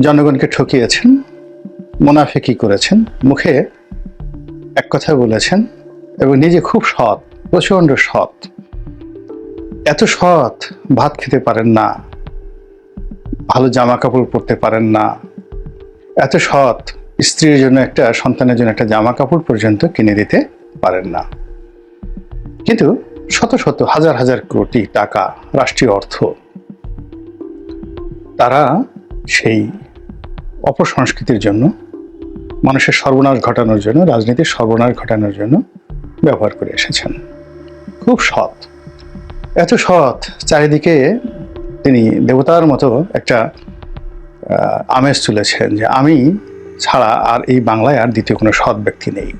জনগণকে ঠকিয়েছেন মুনাফিকি করেছেন? মুখে এক কথা বলেছেন এবং নিজে খুব সৎ, প্রচণ্ড সৎ। এত সৎ ভাত খেতে পারেন না, ভালো জামা কাপড় পরতে পারেন না। এত সৎ স্ত্রীর জন্য একটা, সন্তানের জন্য একটা জামা কাপড় পর্যন্ত কিনে দিতে পারেন না। কিন্তু শত শত, হাজার হাজার কোটি টাকা রাষ্ট্রীয় অর্থ, তারা সেই অপসংস্কৃতির জন্য, মানুষের সর্বনাশ ঘটানোর জন্য, রাজনীতির সর্বনাশ ঘটানোর জন্য ব্যবহার করে এসেছেন। খুব সৎ। এত সৎ চারিদিকে তিনি দেবতার মতো একটা আমেজ তুলেছেন যে আমি ছাড়া আর এই বাংলায় আর দ্বিতীয় কোনো সৎ ব্যক্তি নেই।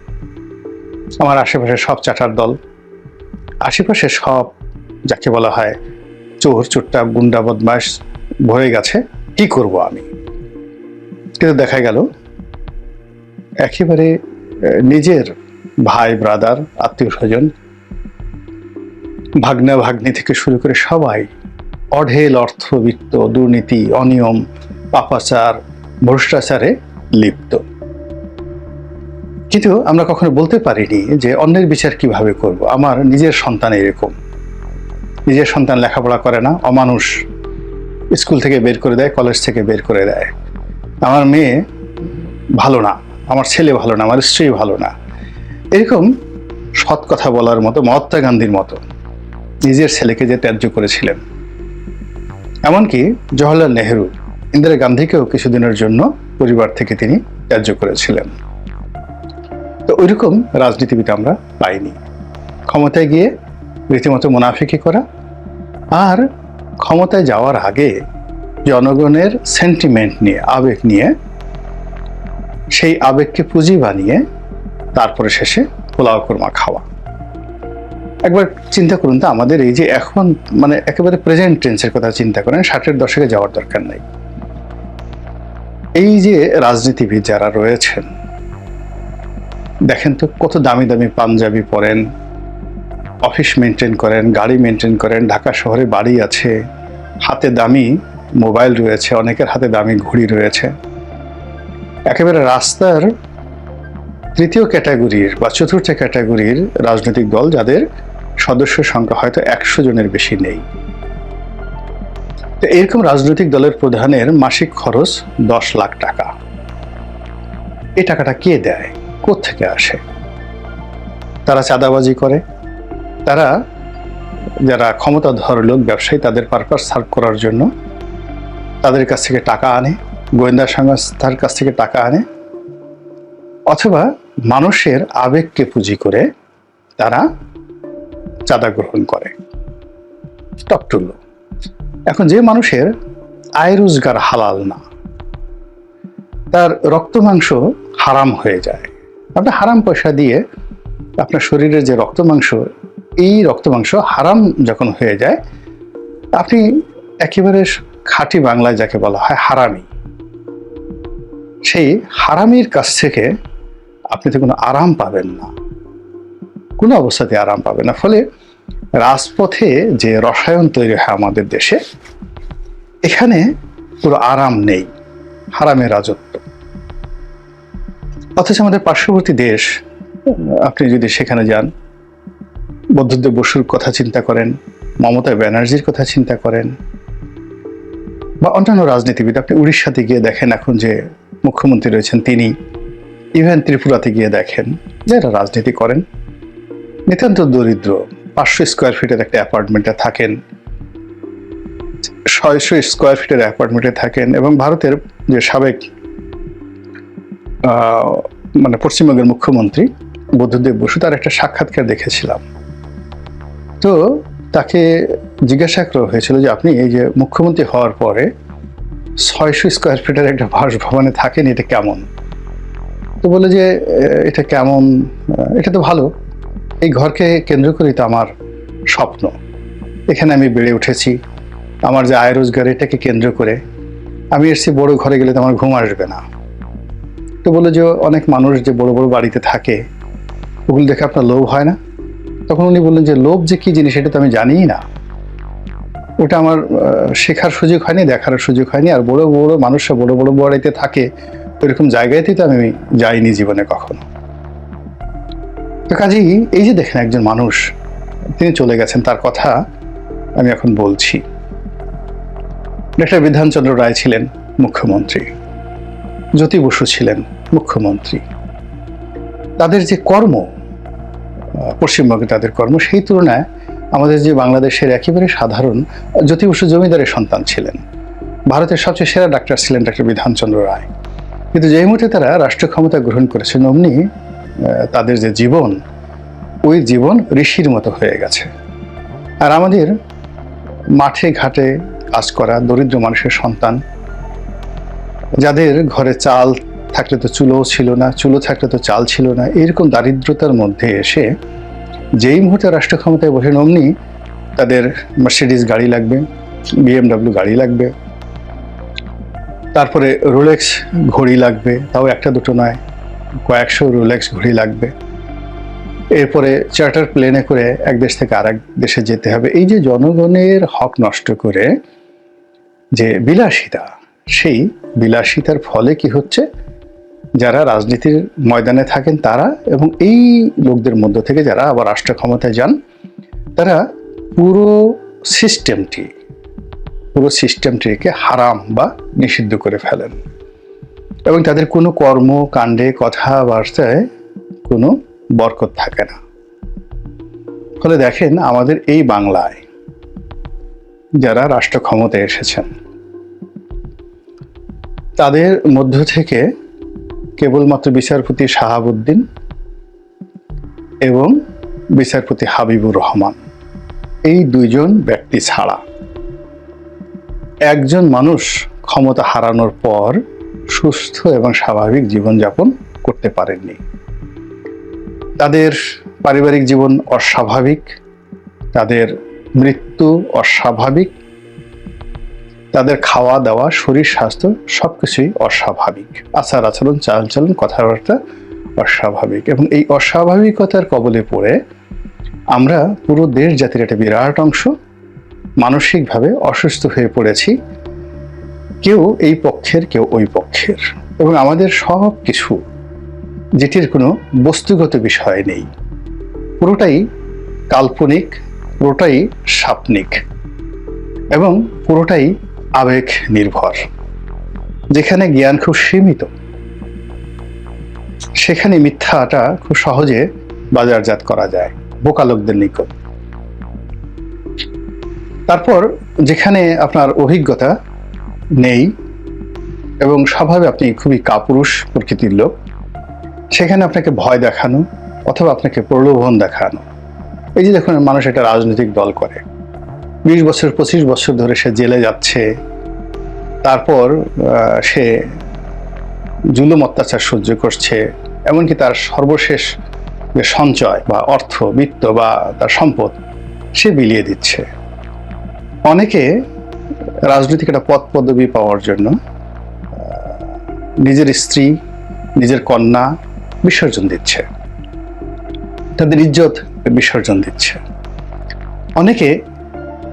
আমার আশেপাশে সব চাটার দল, আশেপাশে সব যাকে বলা হয় চোর, চোরটা, গুন্ডা বদমাস ভরে গেছে, কি করব আমি? কিন্তু দেখা গেল? একেবারে নিজের ভাই ব্রাদার আত্মীয় স্বজন, ভাগ্না ভাগ্নি থেকে শুরু করে সবাই, অঢেল অর্থবিত্ত, দুর্নীতি, অনিয়ম, পাপাচার, ভ্রষ্টাচারে লিপ্ত। কিন্তু আমরা কখনো বলতে পারিনি যে অন্যের বিচার কীভাবে করব। আমার নিজের সন্তান এরকম। নিজের সন্তান লেখাপড়া করে না, অমানুষ স্কুল থেকে বের করে দেয়, কলেজ থেকে বের করে দেয়। আমার মেয়ে ভালো না, আমার ছেলে ভালো না, আমার স্ত্রী ভালো না। এরকম সৎ কথা বলার মতো মহাত্মা গান্ধীর মতো নিজের ছেলেকে যে ত্যায্য করেছিলেন। এমনকি জওহরলাল নেহেরু, ইন্দিরা গান্ধীকেও কিছুদিনের জন্য পরিবার থেকে তিনি ত্যায্য করেছিলেন। তো ওইরকম রাজনীতিবিদ আমরা পাইনি। ক্ষমতায় গিয়ে রীতিমতো মুনাফিকি করা আর ক্ষমতায় যাওয়ার আগে জনগণের সেন্টিমেন্ট নিয়ে, আবেগ নিয়ে, সেই আবেগকে পুঁজি বানিয়ে তারপরে শেষে পোলাও কোরমা খাওয়া। একবার চিন্তা করুন তো, আমাদের এই যে এখন মানে একেবারে প্রেজেন্ট টেন্সের কথা চিন্তা করেন, ষাটের দশকে যাওয়ার দরকার নেই। এই যে রাজনীতিবিদ যারা রয়েছেন, দেখেন তো কত দামি দামি পাঞ্জাবি পরেন অফিস মেনটেন করেন, গাড়ি মেনটেন করেন, ঢাকা শহরে বাড়ি আছে, হাতে দামি মোবাইল রয়েছে, অনেকের হাতে দামি ঘড়ি রয়েছে। একেবারে রাস্তার তৃতীয় ক্যাটাগরির বা চতুর্থ ক্যাটাগরির রাজনৈতিক দল যাদের সদস্য সংখ্যা হয়তো একশো জনের বেশি নেই। তো এরকম রাজনৈতিক দলের প্রধানের মাসিক খরচ দশ লাখ টাকা। এই টাকাটা কে দেয়? থেকে আসে? তারা চাঁদাবাজি করে। তারা যারা ক্ষমতাধর লোক, ব্যবসায়ী, তাদের পারপাস সার্ভ করার জন্য তাদের কাছ থেকে টাকা আনে, গোয়েন্দা সংস্থার কাছ থেকে টাকা আনে, অথবা মানুষের আবেগকে পুঁজি করে তারা চাঁদা গ্রহণ করে। টপটুল্য এখন যে মানুষের আয় রোজগার হালাল না, তার রক্ত মাংস হারাম হয়ে যায়। আপনি হারাম পয়সা দিয়ে আপনার শরীরের যে রক্ত মাংস, এই রক্ত মাংস হারাম যখন হয়ে যায়, আপনি একেবারে খাঁটি বাংলায় যাকে বলা হয় হারামি। সেই হারামির কাছ থেকে আপনি তো কোনো আরাম পাবেন না। কোনো অবস্থাতে আরাম পাবেন না। ফলে রাজপথে যে রসায়ন তৈরি হয় আমাদের দেশে, এখানে পুরো আরাম নেই হারামের রাজত্ব। অথচ আমাদের পার্শ্ববর্তী দেশ, আপনি যদি সেখানে যান, বৌদ্ধদেব বসুর কথা চিন্তা করেন, মমতা ব্যানার্জির কথা চিন্তা করেন বা অন্যান্য রাজনীতিবিদ, আপনি উড়িষ্যাতে গিয়ে দেখেন এখন যে মুখ্যমন্ত্রী রয়েছেন তিনি ইভেন ত্রিপুরাতে গিয়ে দেখেন যারা রাজনীতি করেন। নিতান্ত দরিদ্র, পাঁচশো স্কোয়ার ফিটের একটা অ্যাপার্টমেন্টে থাকেন, ছয়শো স্কোয়ার ফিটের অ্যাপার্টমেন্টে থাকেন এবং ভারতের যে সাবেক মানে পশ্চিমবঙ্গের মুখ্যমন্ত্রী বুদ্ধদেব বসু, তার একটা সাক্ষাৎকার দেখেছিলাম। তো তাকে জিজ্ঞাসা করা হয়েছিল যে আপনি এই যে মুখ্যমন্ত্রী হওয়ার পরে ছয়শো স্কোয়ার ফিটের একটা বাসভবনে থাকেন, এটা কেমন? তো বলে যে এটা কেমন? এটা তো ভালো। এই ঘরকে কেন্দ্র করেই তো আমার স্বপ্ন। এখানে আমি বেড়ে উঠেছি। আমার যে আয় রোজগার, এটাকে কেন্দ্র করে আমি এসছি, বড় ঘরে গেলে তো আমার ঘুম আসবে না। তো বলে যে, অনেক মানুষ যে বড় বড় বাড়িতে থাকে, ওগুলো দেখে আপনার লোভ হয় না? তখন উনি বললেন যে, লোভ যে কি জিনিস এটা তো আমি জানিই না। ওটা আমার শেখার সুযোগ হয়নি, দেখার সুযোগ হয়নি। আর বড় বড় মানুষরা বড় বড় বাড়িতে থাকে ওইরকম জায়গাতেই তো আমি যাইনি জীবনে কখনো। তো কাজেই এই যে দেখেন একজন মানুষ, তিনি চলে গেছেন, তার কথা আমি এখন বলছি। ডক্টর বিধানচন্দ্র রায় ছিলেন মুখ্যমন্ত্রী, জ্যোতি বসু ছিলেন মুখ্যমন্ত্রী। তাদের যে কর্ম পশ্চিমবঙ্গে তাদের কর্ম, সেই তুলনায় আমাদের যে বাংলাদেশের একেবারে সাধারণ জ্যোতি বসু জমিদারের সন্তান ছিলেন। ভারতের সবচেয়ে সেরা ডাক্তার ছিলেন ডাক্তার বিধানচন্দ্র রায়। কিন্তু যেই মুহূর্তে তারা রাষ্ট্র ক্ষমতা গ্রহণ করেছেন অমনি তাদের যে জীবন, ওই জীবন ঋষির মতো হয়ে গেছে। আর আমাদের মাঠে ঘাটে কাজ করা দরিদ্র মানুষের সন্তান, যাদের ঘরে চাল থাকলে তো চুলোও ছিল না, চুলো থাকলে তো চাল ছিল না। এরকম দারিদ্রতার মধ্যে এসে যেই মুহূর্তে রাষ্ট্র ক্ষমতায় বসেন অমনি তাদের মার্সিডিজ গাড়ি লাগবে বিএমডাব্লিউ গাড়ি লাগবে, তারপরে রোলেক্স ঘড়ি লাগবে, তাও একটা দুটো নয়, কয়েকশো রোলেক্স ঘড়ি লাগবে। এরপরে চার্টার প্লেনে করে এক দেশ থেকে আরেক দেশে যেতে হবে। এই যে জনগণের হক নষ্ট করে যে বিলাসিতা, সেই বিলাসিতার ফলে কি হচ্ছে? যারা রাজনীতির ময়দানে থাকেন তারা এবং এই লোকদের মধ্য থেকে যারা আবার রাষ্ট্র ক্ষমতায় যান, তারা পুরো সিস্টেমটি, পুরো সিস্টেমটিকে হারাম বা নিষিদ্ধ করে ফেলেন। এবং তাদের কোনো কর্ম, কাণ্ডে, কথাবার্তায় কোনো বরকত থাকে না। ফলে দেখেন আমাদের এই বাংলায় যারা রাষ্ট্র ক্ষমতায় এসেছেন, তাদের মধ্য থেকে কেবলমাত্র বিচারপতি শাহাবুদ্দিন এবং বিচারপতি হাবিবুর রহমান। এই দুইজন ব্যক্তি ছাড়া একজন মানুষ ক্ষমতা হারানোর পর সুস্থ এবং স্বাভাবিক জীবনযাপন করতে পারেননি। তাদের পারিবারিক জীবন অস্বাভাবিক, তাদের মৃত্যু অস্বাভাবিক তাদের খাওয়া দাওয়া, শরীর স্বাস্থ্য সব কিছুই অস্বাভাবিক। আচার আচরণ, চালচলন, কথাবার্তা অস্বাভাবিক এবং এই অস্বাভাবিকতার কবলে পড়ে আমরা পুরো দেশ জাতির একটা বিরাট অংশ মানসিকভাবে অসুস্থ হয়ে পড়েছি। কেউ এই পক্ষের, কেউ ওই পক্ষের এবং আমাদের সব কিছু যেটির কোনো বস্তুগত বিষয় নেই। পুরোটাই কাল্পনিক, পুরোটাই সাপনিক এবং পুরোটাই আবেগ নির্ভর, যেখানে জ্ঞান খুব সীমিত। সেখানে মিথ্যাটা খুব সহজে বাজারজাত করা যায়, বোকা লোকদের নিকট। তারপর যেখানে আপনার অভিজ্ঞতা নেই এবং স্বভাবে আপনি খুবই কাপুরুষ প্রকৃতির লোক, সেখানে আপনাকে ভয় দেখানো অথবা আপনাকে প্রলোভন দেখানো। এই যে দেখুন, মানুষ একটা রাজনৈতিক দল করে। বিশ বছর, পঁচিশ বছর ধরে সে জেলে যাচ্ছে। তারপর সে জুলুম অত্যাচার সহ্য করছে, এমনকি তার সর্বশেষ যে সঞ্চয় বা অর্থ, বিত্ত বা তার সম্পদ, সে বিলিয়ে দিচ্ছে। অনেকে রাজনৈতিক একটা পদ পদবি পাওয়ার জন্য নিজের স্ত্রী, নিজের কন্যা বিসর্জন দিচ্ছে। তাদের ইজ্জত বিসর্জন দিচ্ছে। অনেকে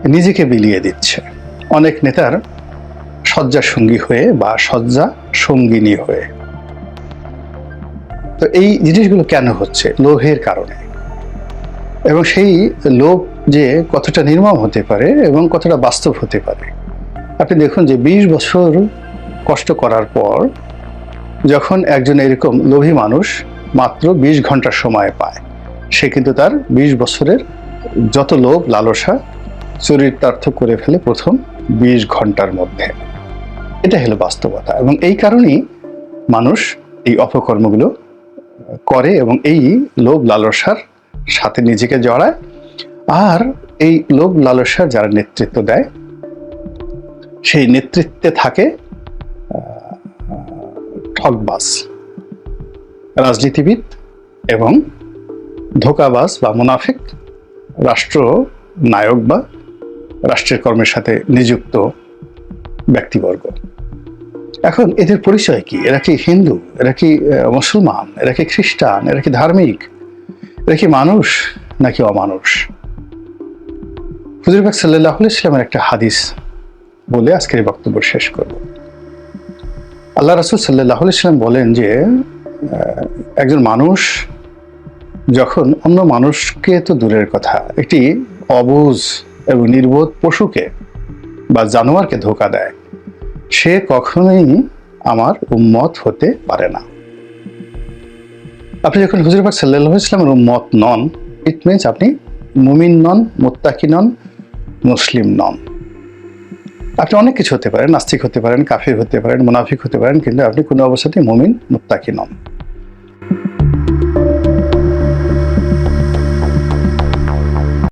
নিজেকে বিলিয়ে দিচ্ছে। অনেক নেতার শয্যা সঙ্গী হয়ে বা শয্যা সঙ্গিনী হয়ে। তো এই জিনিসগুলো কেন হচ্ছে? লোভের কারণে। এবং সেই লোভ যে কতটা নির্মম হতে পারে এবং কতটা বাস্তব হতে পারে। আপনি দেখুন যে বিশ বছর কষ্ট করার পর যখন একজন এরকম লোভী মানুষ মাত্র বিশ ঘণ্টা সময় পায়, সে কিন্তু তার বিশ বছরের যত লোভ, লালসা চরিতার্থ করে ফেলে প্রথম বিশ ঘণ্টার মধ্যে। এটা হলো বাস্তবতা এবং এই কারণেই মানুষ এই অপকর্মগুলো করে এবং এই লোভ লালসার সাথে নিজেকে জড়ায়। আর এই লোভ লালসার যারা নেতৃত্ব দেয় সেই নেতৃত্বে থাকে আহ, ঠকবাজ রাজনীতিবিদ এবং ধোকাবাজ বা মুনাফিক রাষ্ট্র নায়ক বা রাষ্ট্রের কর্মের সাথে নিযুক্ত ব্যক্তিবর্গ। এখন এদের পরিচয় কি? এরা কি হিন্দু? এরা কি মুসলমান? এরা কি খ্রিস্টান? এরা কি ধার্মিক? এরা কি মানুষ নাকি অমানুষ? হুজুরবাগ সাল্লাহ ইসলামের একটা হাদিস বলে আজকের এই বক্তব্য শেষ করব। আল্লাহ রাসুল সাল্লাহ ইসলাম বলেন যে একজন মানুষ যখন অন্য মানুষকে তো দূরের কথা, একটি অবুজ এবং নির্বোধ পশুকে বা জানোয়ারকে ধোকা দেয়। সে কখনোই আমার উম্মত হতে পারে না। আপনি যখন হুজুরবাগ সাল্লাহ ইসলামের উম্মত নন ইট মিনস আপনি মুমিন নন, মোত্তাকি নন, মুসলিম নন। আপনি অনেক কিছু হতে পারেন, নাস্তিক হতে পারেন, কাফির হতে পারেন, মুনাফিক হতে পারেন, কিন্তু আপনি কোনো অবস্থাতেই মুমিন, মুত্তাকি নন।